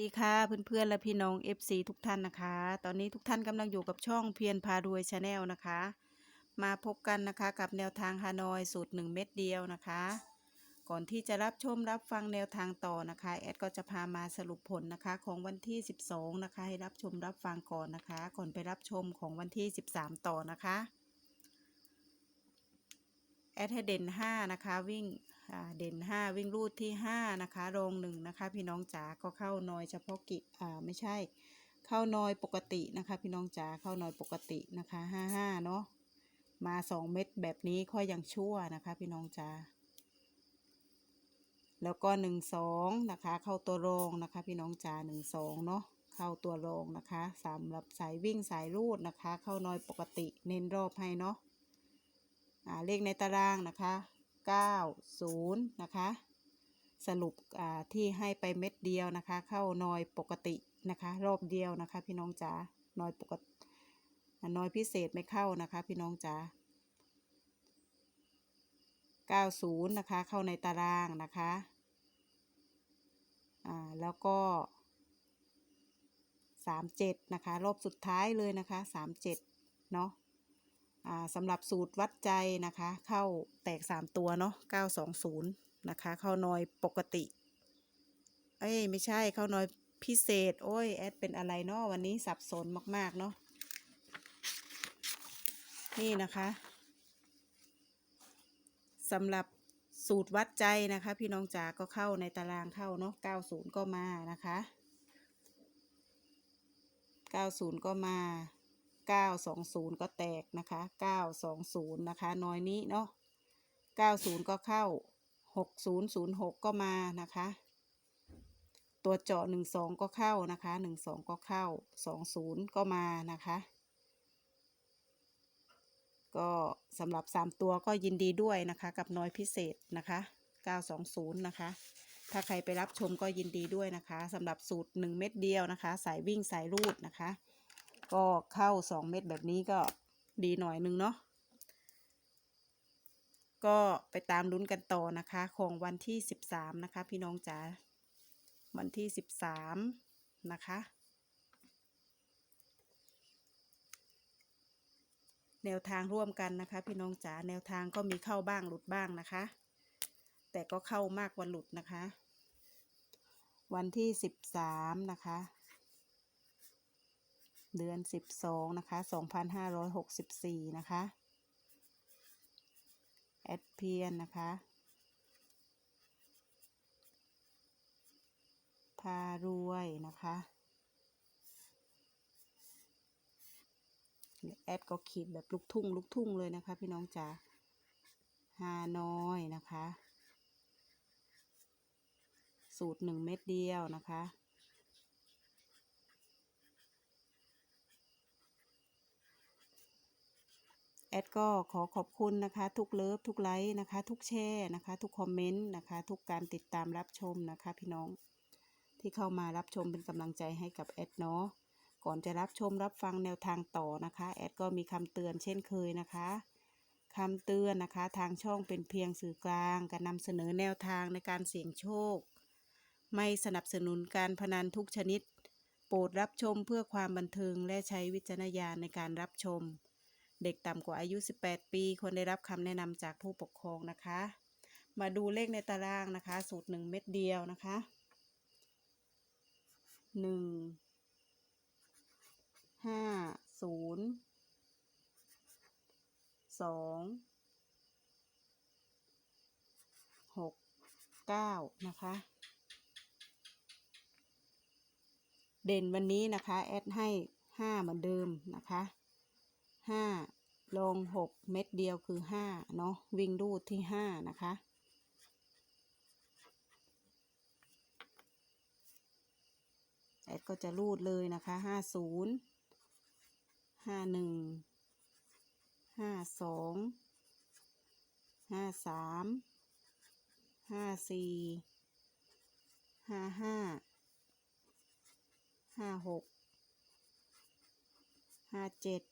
ดีค่ะเพื่อนๆและพี่น้อง FC ทุกท่านนะคะ ตอนนี้ทุกท่านกำลังอยู่กับช่องเพียรพารวยชาแนลนะคะ มาพบกันนะคะกับแนวทางฮานอยสูตร 1 เม็ดเดียวนะคะ ก่อนที่จะรับชมรับฟังแนวทางต่อนะคะแอดก็จะพามาสรุปผลนะคะของวันที่ 12 นะคะ ให้รับชมรับฟังก่อนนะคะ ก่อนไปรับชมของวันที่ 13 ต่อนะคะ แอดให้เด่น5นะคะวิ่งเด่น 5 วิ่งรูดที่ 5 นะคะโรงหนึ่งนะคะ พี่น้องจ๋าก็เข้านอยเฉพาะกิจอ่าไม่ใช่ เข้านอยปกตินะคะ พี่น้องจ๋าเข้านอยปกตินะคะ55เนาะมา 2 เม็ดแบบนี้ค่อยยังชั่วนะคะ พี่น้องจ๋าแล้วก็ 1 2 นะคะ เข้าตัวโรงนะคะ พี่น้องจ๋า1 2 เนาะเข้าตัวโรงนะคะสำหรับสายวิ่งสายรูดนะคะ เข้านอยปกติเน้นรอบให้เนาะ เลขในตารางนะคะ90นะคะ สรุปที่ให้ไปเม็ดเดียวนะคะ เข้านอยปกตินะคะ รอบเดียวนะคะ พี่น้องจ๋านอยปกตินอยพิเศษไม่เข้านะคะ พี่น้องจ๋า90นะคะ เข้าในตารางนะคะอ่าแล้วก็37นะคะ รอบสุดท้ายเลยนะคะ37เนาะอ่า สำหรับสูตรวัดใจนะคะ เข้าแตก 3 ตัวเนาะ920 นะคะ เข้านอยปกติ เอ้ยไม่ใช่เข้านอยพิเศษ โอ้ยแอดเป็นอะไรเนาะวันนี้สับสนมากๆเนาะนี่นะคะสำหรับสูตรวัดใจนะคะ พี่น้องจ๋าก็เข้าในตารางเข้าเนาะ90 ก็มานะคะ 90 ก็มา 920 ก็แตกนะคะ 920 นะคะ น้อยนี้เนาะ 90 ก็เข้า 6006 ก็มานะคะ ตัวเจาะ 12 ก็เข้านะคะ 12 ก็เข้า 20 ก็มานะคะ ก็สำหรับ 3 ตัวก็ยินดีด้วยนะคะ กับน้อยพิเศษนะคะ 920 นะคะถ้าใครไปรับชมก็ยินดีด้วยนะคะสำหรับสูตร 1 เม็ดเดียวนะคะ สายวิ่งสายรูดนะคะ ก็เข้า2เม็ดแบบนี้ก็ดีหน่อยนึงเนาะก็ไปตามลุ้นกันต่อนะคะ ของวันที่13นะคะ พี่น้องจ๋าวันที่13นะคะ แนวทางร่วมกันนะคะ พี่น้องจ๋าแนวทางก็มีเข้าบ้างหลุดบ้างนะคะ แต่ก็เข้ามากกว่าหลุดนะคะ วันที่13นะคะ เดือน 12 นะคะ 2564 นะคะ แอดเพียนนะคะ พารวยนะคะ แอดก็ขีดแบบลูกทุ่งลูกทุ่งเลยนะคะ พี่น้องจ๋าฮานอยนะคะ สูตรหนึ่งเม็ดเดียวนะคะ แอดก็ขอขอบคุณนะคะ ทุกเลิฟทุกไลค์นะคะ ทุกแชร์นะคะ ทุกคอมเมนต์นะคะ ทุกการติดตามรับชมนะคะ พี่น้องที่เข้ามารับชมเป็นกำลังใจให้กับแอดเนาะก่อนจะรับชมรับฟังแนวทางต่อนะคะ แอดก็มีคำเตือนเช่นเคยนะคะคำเตือนนะคะ ทางช่องเป็นเพียงสื่อกลาง การนำเสนอแนวทางในการเสี่ยงโชค ไม่สนับสนุนการพนันทุกชนิด โปรดรับชมเพื่อความบันเทิงและใช้วิจารณญาณในการรับชม เด็กต่ำกว่าอายุ 18 ปีควรได้รับคำแนะนำจากผู้ปกครองนะคะ มาดูเลขในตารางนะคะ สูตร 1 เม็ดเดียวนะคะ1ห้าศูนย์สองหกเก้านะคะ เด่นวันนี้นะคะ แอดให้ห้าเหมือนเดิมนะคะ ห้าลงหกเม็ดเดียวคือห้าเนาะวิ่งรูดที่ห้านะคะแอดก็จะรูดเลยนะคะห้าศูนย์ห้าหนึ่งห้าสองห้าสามห้าสี่ห้าห้าห้าหกห้าเจ็ด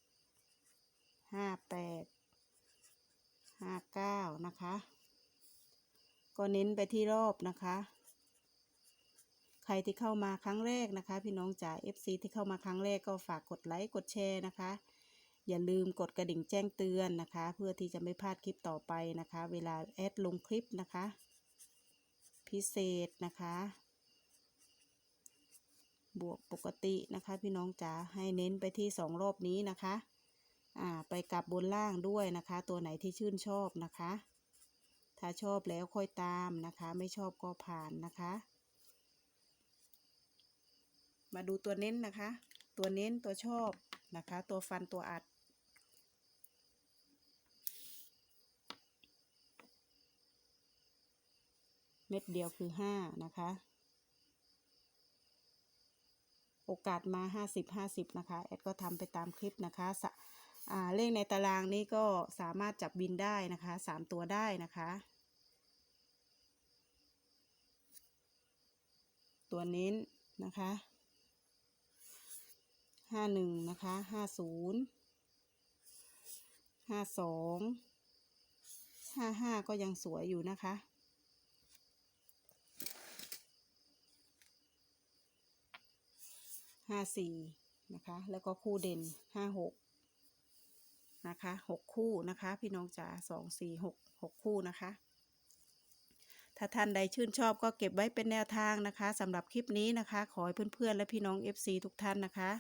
ห้าแปดห้าเก้านะคะ ก็เน้นไปที่รอบนะคะ ใครที่เข้ามาครั้งแรกนะคะ พี่น้องจ๋า FC ที่เข้ามาครั้งแรกก็ฝากกดไลค์กดแชร์นะคะ อย่าลืมกดกระดิ่งแจ้งเตือนนะคะ เพื่อที่จะไม่พลาดคลิปต่อไปนะคะ เวลาแอดลงคลิปนะคะ พิเศษนะคะบวกปกตินะคะ พี่น้องจ๋าให้เน้นไปที่สองรอบนี้นะคะ อ่าไปกลับบนล่างด้วยนะคะ ตัวไหนที่ชื่นชอบนะคะ ถ้าชอบแล้วค่อยตามนะคะ ไม่ชอบก็ผ่านนะคะ มาดูตัวเน้นนะคะ ตัวเน้นตัวชอบนะคะ ตัวฟันตัวอัดเม็ดเดียวคือห้านะคะ โอกาสมาห้าสิบห้าสิบนะคะ แอดก็ทำไปตามคลิปนะคะสะ เลขในตารางนี้ก็สามารถจับบินได้นะคะสามตัวได้นะคะ ตัวเน้นนะคะห้าหนึ่งนะคะห้าศูนย์ห้าสองห้าห้าก็ยังสวยอยู่นะคะห้าสี่นะคะ แล้วก็คู่เด่นห้าหก นะคะหกคู่นะคะ พี่น้องจ๋าสองสี่หกหกคู่นะคะ ถ้าท่านใดชื่นชอบก็เก็บไว้เป็นแนวทางนะคะสำหรับคลิปนี้นะคะ ขอให้เพื่อนๆ และพี่น้อง FC ทุกท่านนะคะ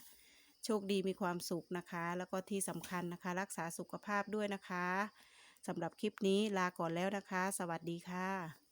โชคดีมีความสุขนะคะ แล้วก็ที่สำคัญนะคะ รักษาสุขภาพด้วยนะคะสำหรับคลิปนี้ลาก่อนแล้วนะคะ สวัสดีค่ะ